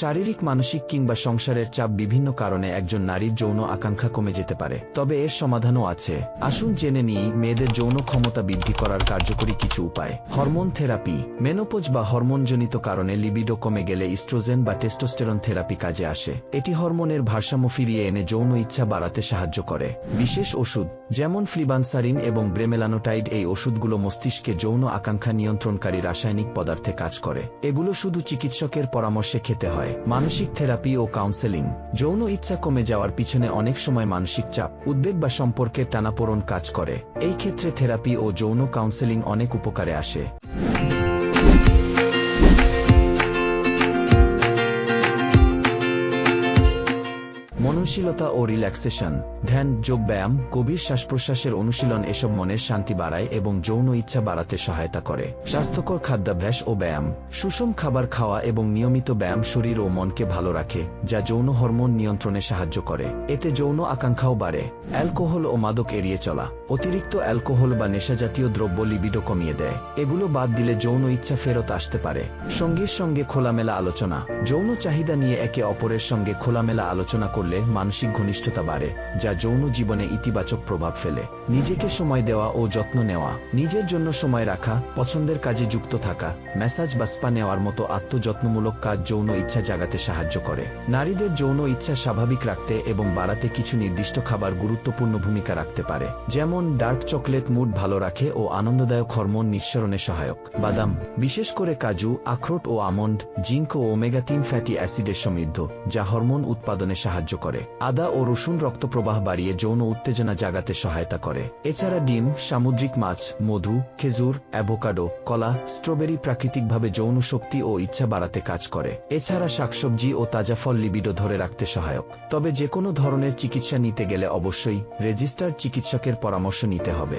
শারীরিক, মানসিক কিংবা সংসারের চাপ বিভিন্ন কারণে একজন নারীর যৌন আকাঙ্ক্ষা কমে যেতে পারে। তবে এর সমাধানও আছে। আসুন জেনে নিই, মেয়েদের যৌন ক্ষমতা বৃদ্ধি করার কার্যকরী কিছু উপায়। Hormone therapy. মেনোপোজ বা হরমোনজনিত কারণে লিবিডো কমে গেলে ইস্ট্রোজেন বা টেস্টোস্টেরন থেরাপি কাজে আসে। এটি হরমোনের ভারসাম্য ফিরিয়ে এনে যৌন ইচ্ছা বাড়াতে সাহায্য করে। বিশেষ ওষুধ, যেমন ফ্লিবানসারিন এবং ব্রেমেলানোটাইড, এই ওষুধগুলো মস্তিষ্কে যৌন আকাঙ্ক্ষা নিয়ন্ত্রণকারী রাসায়নিক পদার্থে কাজ করে। এগুলো শুধু চিকিৎসকের পরামর্শে খেতে হয়। মানসিক থেরাপি ও কাউন্সেলিং। যৌন ইচ্ছা কমে যাওয়ার পিছনে অনেক সময় মানসিক চাপ, উদ্বেগ বা সম্পর্কে টানাপোড়ন কাজ করে। এই ক্ষেত্রে থেরাপি ও যৌন কাউন্সেলিং অনেক উপকারে আসে। মননশীলতা ও রিল্যাক্সেশন, ধ্যান যোগব্যায়াম গভীর শ্বাস প্রশ্বাসের অনুশীলন এসব মনের শান্তি বাড়ায় এবং যৌন ইচ্ছা বাড়াতে সহায়তা করে। স্বাস্থ্যকর খাদ্যাভ্যাস ও ব্যায়াম, সুষম খাবার খাওয়া এবং নিয়মিত ব্যায়াম শরীর ও মনকে ভালো রাখে, যা যৌন হরমোন নিয়ন্ত্রণে সাহায্য করে। এতে যৌন আকাঙ্ক্ষাও বাড়ে। অ্যালকোহল ও মাদক এড়িয়ে চলা। অতিরিক্ত অ্যালকোহল বা নেশাজাতীয় দ্রব্য লিবিডো কমিয়ে দেয়। এগুলো বাদ দিলে যৌন ইচ্ছা ফেরত আসতে পারে। সঙ্গীর সঙ্গে খোলামেলা আলোচনা। যৌন চাহিদা নিয়ে একে অপরের সঙ্গে খোলামেলা আলোচনা করলে মানসিক ঘনিষ্ঠতা বাড়ে, যা যৌন জীবনে ইতিবাচক প্রভাব ফেলে। নিজেকে সময় দেওয়া ও যত্ন নেওয়া। নিজের জন্য সময় রাখা, পছন্দের কাজে যুক্ত থাকা, ম্যাসাজ বা স্পা নেওয়ার মতো আত্মযত্নমূলক কাজ যৌন ইচ্ছা জাগাতে সাহায্য করে। নারীদের যৌন ইচ্ছা স্বাভাবিক রাখতে এবং বাড়াতে কিছু নির্দিষ্ট খাবার গুরুত্বপূর্ণ ভূমিকা রাখতে পারে, যেমন ডার্ক চকলেট মুড ভালো রাখে ও আনন্দদায়ক হরমোন নিঃসরণে সহায়ক। বাদাম, বিশেষ করে কাজু, আখরোট ও আমন্ড, জিঙ্ক ও ওমেগা তিন ফ্যাটি অ্যাসিডের সমৃদ্ধ, যা হরমোন উৎপাদনে সাহায্য করে। আদা ও রসুন রক্তপ্রবাহ বাড়িয়ে যৌন উত্তেজনা জাগাতে সহায়তা করে। এছাড়া ডিম, সামুদ্রিক মাছ, মধু, খেজুর, অ্যাভোকাডো, কলা, স্ট্রবেরি প্রাকৃতিকভাবে যৌন শক্তি ও ইচ্ছা বাড়াতে কাজ করে। এছাড়া শাকসবজি ও তাজা ফল লিবিডো ধরে রাখতে সহায়ক। তবে যে কোনো ধরনের চিকিৎসা নিতে গেলে অবশ্যই রেজিস্টার চিকিৎসকের পরামর্শ নিতে হবে।